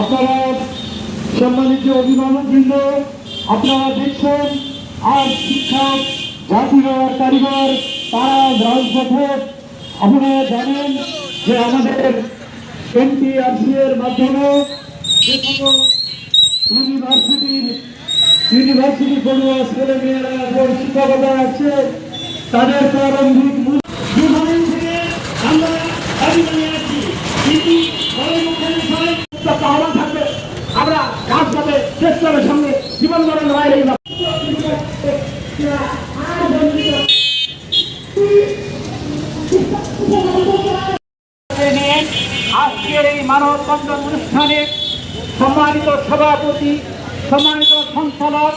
আপনারা সম্মানিত অভিভাবকবৃন্দ, আপনারা দেখছেন আর শিক্ষক জাতির আর কারিগর তারা রাজপথে আপনারা জানেন যে আমাদের এনটিআরসি এর মাধ্যমে ইউনিভার্সিটির, ইউনিভার্সিটি পড়ুয়া ছেলে মেয়েরা এবং শিক্ষকতা আছে, তাদের প্রারম্ভিক আমরা আমরা রাজপথে চেষ্টার সঙ্গে জীবন মরণ হয় এই নিয়ে আজকের এই মানববন্ধন অনুষ্ঠানে সম্মানিত সভাপতি, সম্মানিত সঞ্চালক